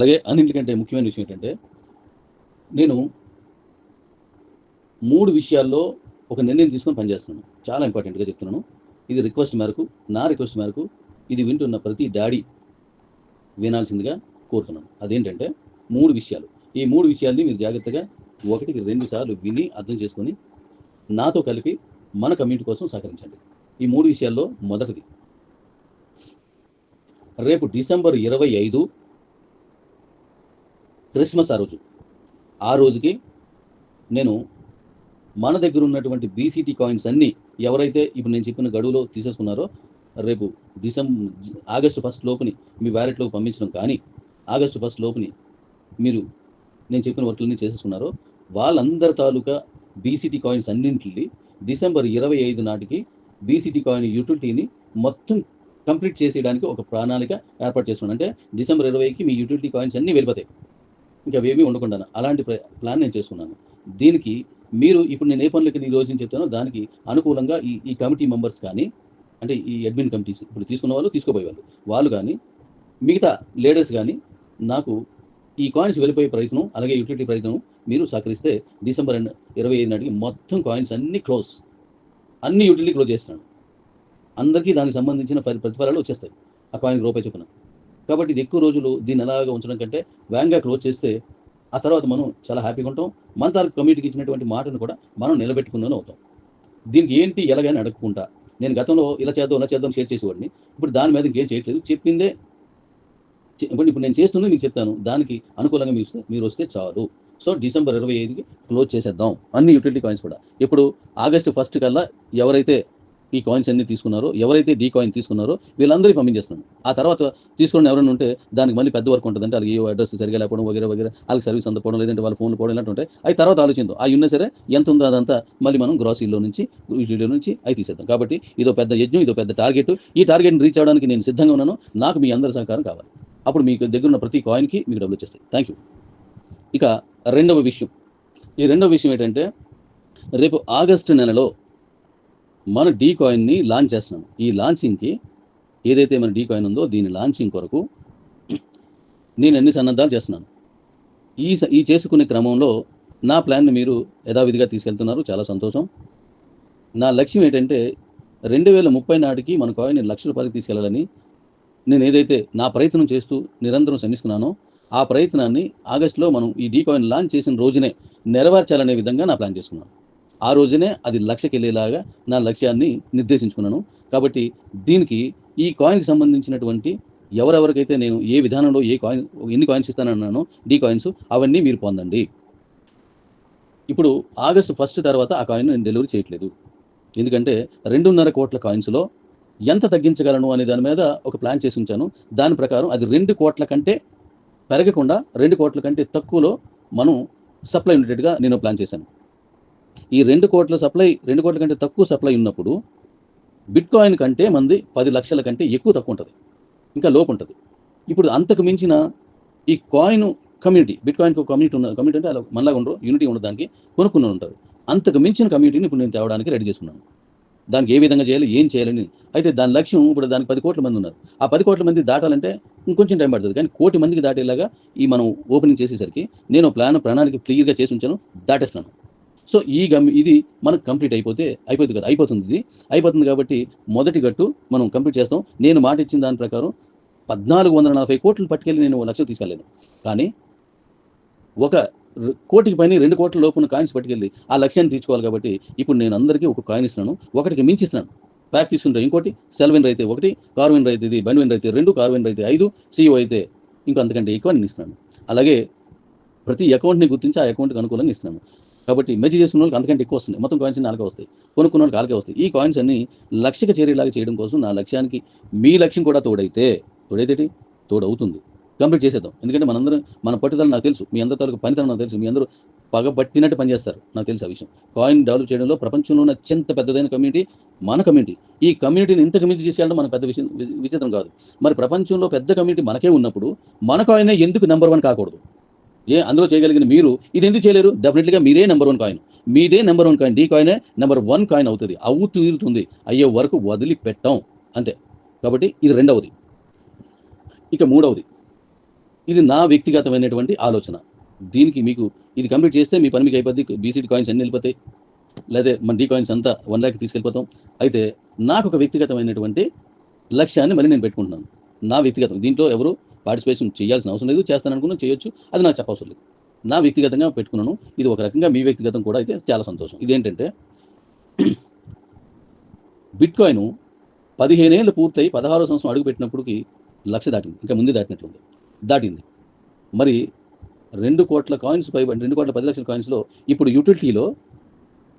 అలాగే అన్నింటికంటే ముఖ్యమైన విషయం ఏంటంటే నేను మూడు విషయాల్లో ఒక నిర్ణయం తీసుకొని పనిచేస్తున్నాను. చాలా ఇంపార్టెంట్గా చెప్తున్నాను. ఇది రిక్వెస్ట్ మేరకు నా రిక్వెస్ట్ మేరకు ఇది వింటున్న ప్రతి డాడీ వినాల్సిందిగా కోరుతున్నాను. అదేంటంటే మూడు విషయాలు. ఈ మూడు విషయాల్ని మీరు జాగ్రత్తగా ఒకటికి రెండు సార్లు విని అర్థం చేసుకొని నాతో కలిపి మన కమ్యూనిటీ కోసం సహకరించండి. ఈ మూడు విషయాల్లో మొదటిది. రేపు డిసెంబర్ ఇరవై ఐదు క్రిస్మస్ ఆ రోజు. ఆ రోజుకి నేను మన దగ్గర ఉన్నటువంటి బీసీటీ కాయిన్స్ అన్నీ ఎవరైతే ఇప్పుడు నేను చెప్పిన గడువులో తీసేసుకున్నారో రేపు డిసెంబర్ ఆగస్టు ఫస్ట్ లోపుని మీ వ్యాలెట్లోకి పంపించడం కానీ ఆగస్టు ఫస్ట్ లోపుని మీరు నేను చెప్పిన వర్క్లన్నీ చేసేసుకున్నారో వాళ్ళందరి తాలూకా బీసీటీ కాయిన్స్ అన్నింటిని డిసెంబర్ ఇరవై ఐదు నాటికి బీసీటీ కాయిన్ యూటిలిటీని మొత్తం కంప్లీట్ చేసేయడానికి ఒక ప్రణాళిక ఏర్పాటు చేసుకున్నాను అంటే డిసెంబర్ ఇరవైకి మీ యూటిలిటీ కాయిన్స్ అన్నీ వెళ్ళిపోతాయి. ఇంకా అవేమీ ఉండకుండా అలాంటి ప్లాన్ నేను చేసుకున్నాను. దీనికి మీరు ఇప్పుడు నేను ఏ పనులకి ఈ రోజు చెప్తానో దానికి అనుకూలంగా ఈ ఈ కమిటీ మెంబర్స్ కానీ అంటే ఈ అడ్మిన్ కమిటీస్ ఇప్పుడు తీసుకున్న వాళ్ళు తీసుకోబోయే వాళ్ళు వాళ్ళు కానీ మిగతా లీడర్స్ కానీ నాకు ఈ కాయిన్స్ వెళ్ళిపోయే ప్రయత్నం అలాగే యూటిలిటీ ప్రయత్నం మీరు సహకరిస్తే డిసెంబర్ ఇరవై ఐదు నాటికి మొత్తం కాయిన్స్ అన్ని క్లోజ్. అన్ని యూటిలిటీ క్లోజ్ చేస్తున్నాను. అందరికీ దానికి సంబంధించిన ప్రతిఫలాలు వచ్చేస్తాయి. ఆ కాయిన్ రూపాయి చెప్పిన. కాబట్టి ఇది ఎక్కువ రోజులు దీన్ని ఎలాగా ఉంచడం కంటే వేగంగా క్లోజ్ చేస్తే ఆ తర్వాత మనం చాలా హ్యాపీగా ఉంటాం. మన తాలూకు కమిటీకి ఇచ్చినటువంటి మాటను కూడా మనం నిలబెట్టుకున్నాను అవుతాం. దీనికి ఏంటి ఎలాగైనా అడగకుండా నేను గతంలో ఇలా చేద్దాం ఇలా చేద్దాం షేర్ చేసేవాడిని. ఇప్పుడు దాని మీద ఇంకేం చేయట్లేదు. చెప్పిందే. ఇప్పుడు ఇప్పుడు నేను చేస్తున్నది మీకు చెప్తాను. దానికి అనుకూలంగా మీరు మీరు వస్తే చాలు. సో డిసెంబర్ ఇరవై ఐదుకి క్లోజ్ చేసేద్దాం. అన్ని యూటిలిటీ కాయిన్స్ కూడా. ఇప్పుడు ఆగస్టు ఫస్ట్ కల్లా ఎవరైతే ఈ కాయిన్స్ అన్ని తీసుకున్నారో ఎవరైతే డీ కాయిన్ తీసుకున్నారో వీళ్ళందరికీ పంపించేస్తున్నాను. ఆ తర్వాత తీసుకున్న ఎవరైనా ఉంటే దానికి మళ్ళీ పెద్ద వర్క్ ఉంటుంది అంటే వాళ్ళకి అడ్రస్ సరిగా లేకపోవడం వగేరే వగేరే వాళ్ళకి సర్వీస్ అందకపోవడం లేదంటే వాళ్ళ ఫోన్ పోవడం ఇలాంటి ఉంటాయి. అవి తర్వాత ఆలోచించాం ఆ ఉన్నా సరే ఎంత ఉందో అదంతా మళ్ళీ మనం గ్రాసరీలో నుంచి వీటిలో నుంచి అవి తీసేద్దాం. కాబట్టి ఇదో పెద్ద యజ్ఞం ఇదో పెద్ద టార్గెట్ ఈ టార్గెట్ని రీచ్ అవడానికి నేను సిద్ధంగా ఉన్నాను. నాకు మీ అందరి సహకారం కావాలి. అప్పుడు మీకు దగ్గర ఉన్న ప్రతి కాయిన్కి మీకు డబ్బులు వచ్చేస్తాయి. థ్యాంక్ యూ ఇక రెండవ విషయం. ఈ రెండవ విషయం ఏంటంటే రేపు ఆగస్టు నెలలో మన డీ కాయిన్ని లాంచ్ చేస్తున్నాం ఈ లాంచింగ్కి ఏదైతే మన డీ కాయిన్ ఉందో దీని లాంచింగ్ కొరకు నేను అన్ని సన్నద్ధాలు చేస్తున్నాను. ఈ స- ఈ చేసుకునే క్రమంలో నా ప్లాన్ని మీరు యథావిధిగా తీసుకెళ్తున్నారు. చాలా సంతోషం. నా లక్ష్యం ఏంటంటే రెండు వేల ముప్పై నాటికి మన కాయిన్ లక్ష రూపాయలకి తీసుకెళ్ళాలని నేను ఏదైతే నా ప్రయత్నం చేస్తూ నిరంతరం శ్రమిస్తున్నానో ఆ ప్రయత్నాన్ని ఆగస్టులో మనం ఈ డీ కాయిన్ లాంచ్ చేసిన రోజునే నెరవేర్చాలనే విధంగా నా ప్లాన్ చేసుకున్నాను. ఆ రోజునే అది లక్ష్యకెళ్ళేలాగా నా లక్ష్యాన్ని నిర్దేశించుకున్నాను. కాబట్టి దీనికి ఈ కాయిన్కి సంబంధించినటువంటి ఎవరెవరికైతే నేను ఏ విధానంలో ఏ కాయిన్ ఎన్ని కాయిన్స్ ఇస్తానన్నానో డీ కాయిన్స్ అవన్నీ మీరు పొందండి. ఇప్పుడు ఆగస్టు ఫస్ట్ తర్వాత ఆ కాయిన్ నేను డెలివరీ చేయట్లేదు. ఎందుకంటే రెండున్నర కోట్ల కాయిన్స్లో ఎంత తగ్గించగలను అనే దాని మీద ఒక ప్లాన్ చేసి ఉంచాను. దాని ప్రకారం అది రెండు కోట్ల కంటే పెరగకుండా రెండు కోట్ల కంటే తక్కువలో మనం సప్లై ఉండేట్టుగా నేను ప్లాన్ చేశాను. ఈ రెండు కోట్ల సప్లై రెండు కోట్ల కంటే తక్కువ సప్లై ఉన్నప్పుడు బిట్ కాయిన్ కంటే మంది పది లక్షల కంటే ఎక్కువ తక్కువ ఉంటుంది. ఇంకా లోపు ఉంటుంది. ఇప్పుడు అంతకు మించిన ఈ coin community bitcoin community ఉన్న కమ్యూనిటీ అంటే అలా మనలాగా ఉండరు యూనిటీ ఉండడానికి కొనుక్కుని ఉంటారు. అంతకు మించిన కమ్యూనిటీని ఇప్పుడు నేను తేవడానికి రెడీ చేసుకున్నాను. దానికి ఏ విధంగా చేయాలి ఏం చేయాలని. అయితే దాని లక్ష్యం ఇప్పుడు దానికి పది కోట్ల మంది ఉన్నారు. ఆ పది కోట్ల మంది దాటాలంటే ఇంకొంచెం టైం పడుతుంది. కానీ కోటి మందికి దాటేలాగా ఈ మనం ఓపెనింగ్ చేసేసరికి నేను ప్లాన్ ప్రణాళిక క్లియర్గా చేసి ఉంచాను దాటేస్తాను సో ఈ గమ్ ఇది మనకు కంప్లీట్ అయిపోతే అయిపోతుంది కదా అయిపోతుంది ఇది. అయిపోతుంది కాబట్టి మొదటి గట్టు మనం కంప్లీట్ చేస్తాం. నేను మాట ఇచ్చిన దాని ప్రకారం పద్నాలుగు వందల నలభై కోట్లు పట్టుకెళ్ళి నేను లక్షలు తీసుకెళ్ళాను. కానీ ఒక కోటికి పైన రెండు కోట్ల లోపున కాయిన్స్ పట్టుకెళ్ళి ఆ లక్ష్యాన్ని తీర్చుకోవాలి కాబట్టి ఇప్పుడు నేను అందరికీ ఒక కాయిన్ ఇస్తున్నాను. ఒకటికి మించి ఇస్తున్నాను. ప్యాక్ తీసుకుంటారు ఇంకోటి. సెల్ వినర్ అయితే ఒకటి కార్ వినర్ అయితే ఇది బండి వినర్ అయితే రెండు కార్ వినర్ అయితే ఐదు సీఓ అయితే ఇంకో అంతకంటే ఎక్కువ నేను ఇస్తున్నాను. అలాగే ప్రతి అకౌంట్ని గుర్తించి ఆ అకౌంట్కి అనుకూలంగా ఇస్తున్నాను. కాబట్టి మెజ్ చేసుకున్న వాళ్ళకి అంతకంటే ఎక్కువ వస్తుంది మొత్తం కాయిన్స్ నాలుగే వస్తాయి. కొనుక్కున్న వాళ్ళకి అలాగే వస్తాయి. ఈ కాయిన్స్ అన్ని లక్ష్యక చేరేలాగా చేయడం కోసం నా లక్ష్యానికి మీ లక్ష్యం కూడా తోడైతే తోడైతే తోడవుతుంది. కంప్లీట్ చేసేద్దాం. ఎందుకంటే మనందరం మన పట్టుదల నాకు తెలుసు. మీ అందరి తాలూకు పనితనం నాకు తెలుసు. మీ అందరూ పగబట్టినట్టు పనిచేస్తారు. నాకు తెలుసు ఆ విషయం. కాయిన్ డెవలప్ చేయడంలో ప్రపంచంలో ఉన్న అత్యంత పెద్దదైన కమ్యూనిటీ మన కమ్యూనిటీ ఈ కమ్యూనిటీని ఇంత కమ్యూనిటీ తీసుకెళ్ళడం మన పెద్ద విషయం విచిత్రం కాదు. మరి ప్రపంచంలో పెద్ద కమ్యూనిటీ మనకే ఉన్నప్పుడు మన కాయినే ఎందుకు నెంబర్ వన్ కాకూడదు? ఏ అందులో చేయగలిగిన మీరు ఇది ఎందుకు చేయలేరు? డెఫినెట్గా మీరే నెంబర్ వన్ కాయిన్ మీదే నెంబర్ వన్ కాయిన్ డీ కాయినే నెంబర్ వన్ కాయిన్ అవుతుంది. అవు తీరుతుంది. అయ్యే వరకు వదిలిపెట్టాం. అంతే. కాబట్టి ఇది రెండవది. ఇక మూడవది. ఇది నా వ్యక్తిగతమైనటువంటి ఆలోచన. దీనికి మీకు ఇది కంప్లీట్ చేస్తే మీ పని మీకు అయిపోద్ది. బీసీడీ కాయిన్స్ అన్ని వెళ్ళిపోతాయి. లేదా మన డీ కాయిన్స్ అంతా వన్ ల్యాక్ తీసుకెళ్ళిపోతాం. అయితే నాకు ఒక వ్యక్తిగతమైనటువంటి లక్ష్యాన్ని మళ్ళీ నేను పెట్టుకుంటున్నాను. నా వ్యక్తిగతం. దీంట్లో ఎవరు? పార్టిసిపేషన్ చేయాల్సిన అవసరం లేదు చేస్తాను అనుకున్నా చేయొచ్చు. అది నాకు చెప్పవసరం లేదు. నా వ్యక్తిగతంగా పెట్టుకున్నాను. ఇది ఒక రకంగా మీ వ్యక్తిగతం కూడా అయితే చాలా సంతోషం. ఇదేంటంటే బిట్ కాయిన్ పదిహేను ఏళ్ళు పూర్తయి పదహారో సంవత్సరం అడుగు పెట్టినప్పటికి లక్ష దాటింది. ఇంకా ముందే దాటినట్లుంది. దాటింది. మరి రెండు కోట్ల కాయిన్స్ పై రెండు కోట్ల పది లక్షల కాయిన్స్లో ఇప్పుడు యూటిలిటీలో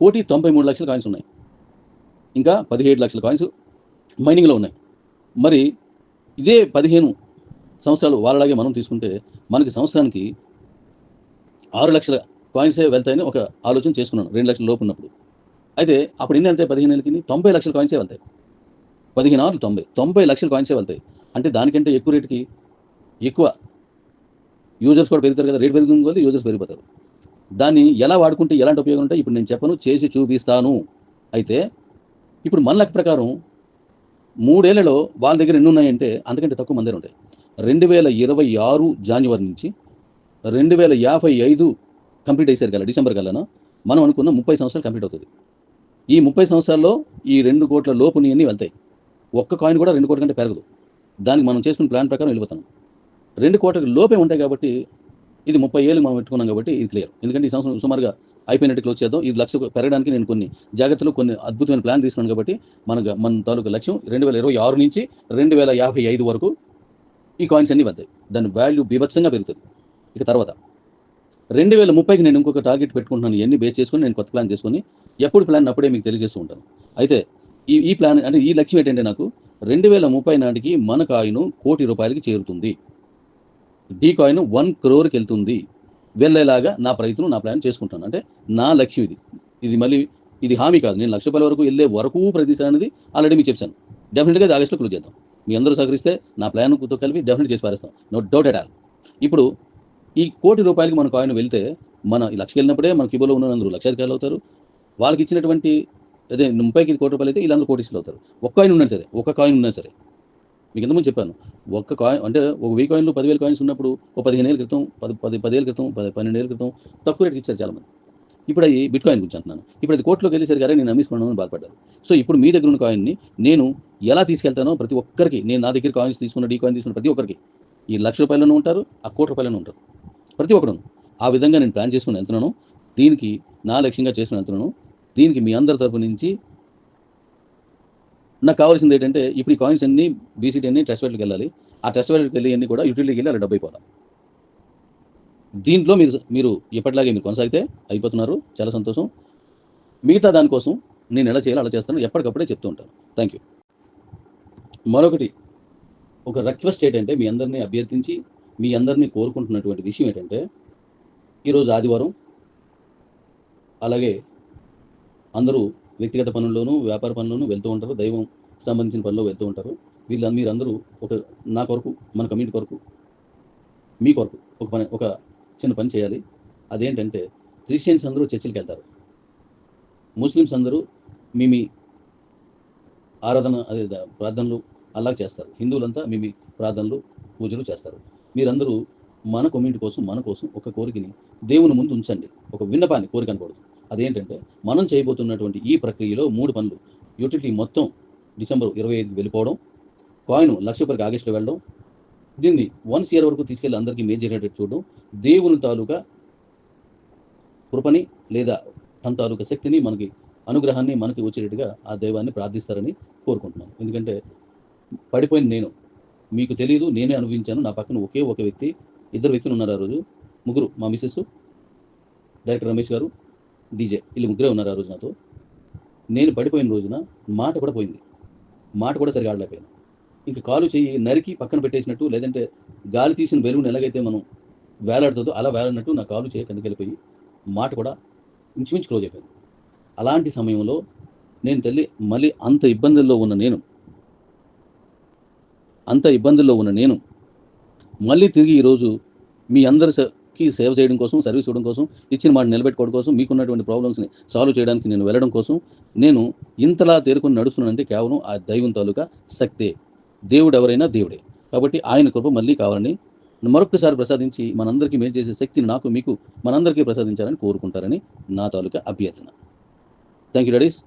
కోటి తొంభై మూడు లక్షల కాయిన్స్ ఉన్నాయి. ఇంకా పదిహేడు లక్షల కాయిన్స్ మైనింగ్లో ఉన్నాయి. మరి ఇదే పదిహేను సంవత్సరాలు వాళ్ళలాగే మనం తీసుకుంటే మనకి సంవత్సరానికి ఆరు లక్షల కాయిన్సే వెళ్తాయని ఒక ఆలోచన చేసుకున్నాను. రెండు లక్షల లోపు ఉన్నప్పుడు. అయితే అప్పుడు ఎన్ని వెళ్తాయి? పదిహేను నెలలకి తొంభై లక్షల కాయిన్సే వెళ్తాయి. పదిహేను ఆరు తొంభై. తొంభై లక్షల కాయిన్సే వెళ్తాయి. అంటే దానికంటే ఎక్కువ రేటుకి ఎక్కువ యూజర్స్ కూడా పెరుగుతారు కదా. రేట్ పెరుగుతుంది యూజర్స్ పెరిగిపోతారు. దాన్ని ఎలా వాడుకుంటే ఎలాంటి ఉపయోగం ఉంటాయి? ఇప్పుడు నేను చెప్పను చేసి చూపిస్తాను. అయితే ఇప్పుడు మన లెక్క ప్రకారం మూడేళ్ళలో వాళ్ళ దగ్గర ఎన్ని ఉన్నాయంటే అంతకంటే తక్కువ మంది ఉంటాయి. రెండు వేల ఇరవై ఆరు జాన్యువరి నుంచి రెండు వేల యాభై ఐదు కంప్లీట్ అయ్యారు కదా డిసెంబర్ కల్లా మనం అనుకున్న ముప్పై సంవత్సరాలు కంప్లీట్ అవుతుంది. ఈ ముప్పై సంవత్సరాల్లో ఈ రెండు కోట్ల లోపుని అన్నీ వెళ్తాయి. ఒక్క కాయిన్ కూడా రెండు కోట్ల కంటే పెరగదు. దానికి మనం చేసుకున్న ప్లాన్ ప్రకారం వెళ్ళిపోతాం. రెండు కోట్ల లోపే ఉంటాయి కాబట్టి ఇది ముప్పై ఏళ్ళు మనం పెట్టుకున్నాం కాబట్టి ఇది క్లియర్ ఎందుకంటే ఈ సంవత్సరం సుమారుగా అయిపోయినట్టు క్లోజ్ చేద్దాం. ఈ లక్ష్యం పెరగడానికి నేను కొన్ని జాగ్రత్తలు కొన్ని అద్భుతమైన ప్లాన్ తీసుకున్నాను కాబట్టి మన మన తాలూకు లక్ష్యం రెండు వేల ఇరవై ఆరు నుంచి రెండు వేల యాభై ఐదు వరకు ఈ కాయిన్స్ అన్ని వద్దాయి దాని వాల్యూ బీభత్సంగా పెరుగుతుంది. ఇక తర్వాత రెండు వేల ముప్పైకి నేను ఇంకొక టార్గెట్ పెట్టుకుంటున్నాను. ఇవన్నీ బేస్ చేసుకుని నేను కొత్త ప్లాన్ చేసుకుని ఎప్పుడు ప్లాన్ అప్పుడే మీకు తెలియజేస్తూ ఉంటాను. అయితే ఈ ఈ ప్లాన్ అంటే ఈ లక్ష్యం ఏంటంటే నాకు రెండు వేల ముప్పై నాటికి మన కాయిన్ కోటి రూపాయలకి చేరుతుంది. డీ కాయిన్ వన్ క్రోర్కి వెళ్తుంది. వెళ్ళేలాగా నా ప్రయత్నం నా ప్లాన్ చేసుకుంటాను. అంటే నా లక్ష్యం ఇది. ఇది మళ్ళీ ఇది హామీ కాదు. నేను లక్ష రూపాయల వరకు వెళ్ళే వరకు ప్రతిసారి అనేది ఆల్రెడీ మీకు చెప్పాను. డెఫినెట్గా ఇది ఆగస్ట్లో క్లోజ్ చేద్దాం. మీ అందరూ సహకరిస్తే నా ప్లాన్తో కలిపి డెఫినెట్ చేసి పారేస్తాం. నో డౌట్ ఎట్ ఆల్ ఇప్పుడు ఈ కోటి రూపాయలకి మన కాయిన్ వెళ్తే మన ఈ లక్షకి వెళ్ళినప్పుడే మన కిబోలో ఉన్న అందరూ లక్షాధికారులు అవుతారు. వాళ్ళకి ఇచ్చినటువంటి అదే ముప్పైకి కోటి రూపాయలు అయితే వీళ్ళందరూ కోటీసులు అవుతారు. ఒక్క కాయిన్ ఉన్నా సరే ఒక్క కాయిన్ ఉన్నా సరే. మీకు ఎంతమంది చెప్పాను ఒక్క కాయిన్ అంటే ఒక వెయ్యి కాయిన్లు పదివేల కాయిన్స్ ఉన్నప్పుడు ఒక పదిహేను ఏళ్ళ క్రితం పది పది పదివేల క్రితం పది పన్నెండు ఏళ్ళ క్రితం తక్కువ రేట్కి ఇచ్చారు చాలామంది. ఇప్పుడు అది బిట్ కాయిన్ గురించి అంటున్నాను. ఇప్పుడు అది కోర్టులోకి వెళ్ళేసరికి నేను అమ్మేసుకున్నాను బాధపడ్డారు. సో ఇప్పుడు మీ దగ్గర ఉన్న కాయిన్ని నేను ఎలా తీసుకెళ్తానో ప్రతి ఒక్కరికి నేను నా దగ్గర కాయిన్స్ తీసుకున్న డీ కాయిన్ తీసుకున్న ప్రతి ఒక్కరికి ఈ లక్ష రూపాయలను ఉంటారు ఆ కోటి రూపాయలను ఉంటారు. ప్రతి ఒక్కరు ఆ విధంగా నేను ప్లాన్ చేసుకుని వెళ్తున్నాను దీనికి నా లక్ష్యంగా చేసుకుని వెళ్తున్నాను దీనికి మీ అందరి తరపు నుంచి నాకు కావాల్సింది ఏంటంటే ఇప్పుడు ఈ కాయిన్స్ అన్ని బీసీటీ అన్ని ట్రస్ట్ వెళ్ళాలి. ఆ ట్రస్ట్ వెళ్ళి అన్ని కూడా యూటిలిటీకి వెళ్ళి అలా డబ్బు అయిపోవాలి. దీంట్లో మీరు మీరు ఎప్పటిలాగే మీరు కొనసాగితే అయిపోతున్నారు. చాలా సంతోషం. మిగతా దానికోసం నేను ఎలా చేయాలో అలా చేస్తాను. ఎప్పటికప్పుడే చెప్తూ ఉంటాను. థ్యాంక్ యూ మరొకటి ఒక రిక్వెస్ట్ ఏంటంటే మీ అందరినీ అభ్యర్థించి మీ అందరినీ కోరుకుంటున్నటువంటి విషయం ఏంటంటే ఈరోజు ఆదివారం అలాగే అందరూ వ్యక్తిగత పనుల్లోనూ వ్యాపార పనుల్లోనూ వెళ్తూ ఉంటారు. దైవం సంబంధించిన పనుల్లో వెళ్తూ ఉంటారు. వీళ్ళ మీరందరూ ఒక నా కొరకు మన కమ్యూనిటీ కొరకు మీ కొరకు ఒక పని ఒక చిన్న పని చేయాలి. అదేంటంటే క్రిస్టియన్స్ అందరూ చర్చిలకు వెళ్తారు ముస్లిమ్స్ అందరూ మీ మీ ఆరాధన అదే ప్రార్థనలు అలా చేస్తారు. హిందువులంతా మీ మీ ప్రార్థనలు పూజలు చేస్తారు. మీరందరూ మన కమ్యూనిటీ కోసం మన కోసం ఒక కోరికని దేవుని ముందు ఉంచండి. ఒక విన్నపాన్ని కోరిక అనకూడదు. అదేంటంటే మనం చేయబోతున్నటువంటి ఈ ప్రక్రియలో మూడు పనులు. యూటిలిటీ మొత్తం డిసెంబర్ ఇరవై ఐదుకి వెళ్ళిపోవడం కాయిన్ లక్ష రూపాయలకి ఆగస్టులో వెళ్ళడం దీన్ని వన్స్ ఇయర్ వరకు తీసుకెళ్ళి అందరికీ మేలు జరిగేటట్టు చూడడం దేవుని తాలూకా కృపని లేదా తన తాలూకా శక్తిని మనకి అనుగ్రహాన్ని మనకి వచ్చేటట్టుగా ఆ దైవాన్ని ప్రార్థిస్తారని కోరుకుంటున్నాను. ఎందుకంటే పడిపోయింది నేను మీకు తెలియదు నేనే అనుభవించాను నా పక్కన ఒకే ఒక వ్యక్తి ఇద్దరు వ్యక్తులు ఉన్నారు ఆ రోజు. ముగ్గురు మా మిస్సెస్ డైరెక్టర్ రమేష్ గారు డీజే వీళ్ళు ముగ్గురే ఉన్నారు ఆ రోజు నాతో. నేను పడిపోయిన రోజున మాట కూడా పోయింది. మాట కూడా సరిగా ఆడలేకపోయాను. ఇంక కాలు చేయి నరికి పక్కన పెట్టేసినట్టు లేదంటే గాలి తీసిన బెలూన్ ఎలాగైతే మనం వేలాడుతుందో అలా వేలాడినట్టు నా కాలు చేయి కిందకి వెళ్ళిపోయి మాట కూడా ఇంచుమించు క్లోజ్ అయిపోయింది. అలాంటి సమయంలో నేను తల్లి మళ్ళీ అంత ఇబ్బందుల్లో ఉన్న నేను అంత ఇబ్బందుల్లో ఉన్న నేను మళ్ళీ తిరిగి ఈరోజు మీ అందరికి సేవ చేయడం కోసం సర్వీస్ ఇవ్వడం కోసం ఇచ్చిన మాట నిలబెట్టుకోవడం కోసం మీకున్నటువంటి ప్రాబ్లమ్స్ని సాల్వ్ చేయడానికి నేను వెళ్ళడం కోసం నేను ఇంతలా తేరుకొని నడుస్తున్నానంటే కేవలం ఆ దైవం తాలూకా శక్తే. దేవుడు ఎవరైనా దేవుడే. కాబట్టి ఆయన కృప మళ్ళీ కావాలని మరొకసారి ప్రసాదించి మనందరికీ మేలు చేసే శక్తిని నాకు మీకు మనందరికీ ప్రసాదించాలని కోరుకుంటారని నా తాలూకా అభ్యర్థన. Thank you daddy's